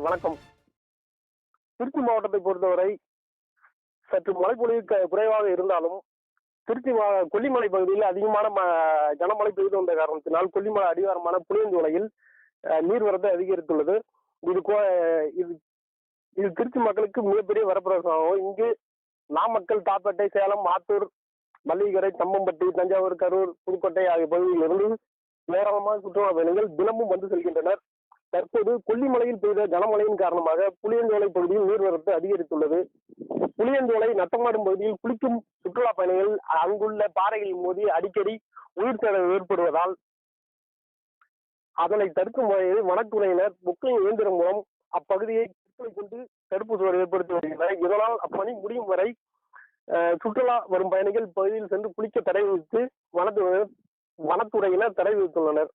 வணக்கம். திருச்சி மாவட்டத்தை பொறுத்தவரை சற்று மழைப்பொழிவு க- குறைவாக இருந்தாலும் திருச்சி மா- கொல்லிமலை பகுதியில் அதிகமான ம- கனமழை பெய்து வந்த காரணத்தினால் கொல்லிமலை அடிவாரமான புளியஞ்சோலையில் நீர்வரத்து அதிகரித்துள்ளது. இது கோ- இது இது திருச்சி மக்களுக்கு மிகப்பெரிய வரப்பிரசாதமாகும். இங்கு நாமக்கல் தாப்பேட்டை சேலம் ஆத்தூர் மல்லிகரை தம்மம்பட்டி தஞ்சாவூர் கரூர் புதுக்கோட்டை ஆகிய பகுதிகளிலிருந்து ஏராளமான சுற்றுலா பயணிகள் தினமும் வந்து செல்கின்றனர். தற்போது கொல்லிமலையில் பெய்த கனமழையின் காரணமாக புளியஞ்சோலை பகுதியில் நீர்வரத்து அதிகரித்துள்ளது. புளியஞ்சோலை நட்டமாடும் பகுதியில் குளிக்கும் சுற்றுலா பயணிகள் அங்குள்ள பாறைகளில் மோதி அடிக்கடி உயிர் சேதம் ஏற்படுவதால் அதனை தடுக்கும் வகையில் வனத்துறையினர் புக்கிங் இயந்திரம் மூலம் அப்பகுதியை சுற்றுலை கொண்டு தடுப்பு சுவர் ஏற்படுத்தி வருகின்றனர். இதனால் அப்பணி முடியும் வரை அஹ், சுற்றுலா வரும் பயணிகள் பகுதியில் சென்று குளிக்க தடை விதித்து வனத்துறையினர் வனத்துறையினர் தடை விதித்துள்ளனர்.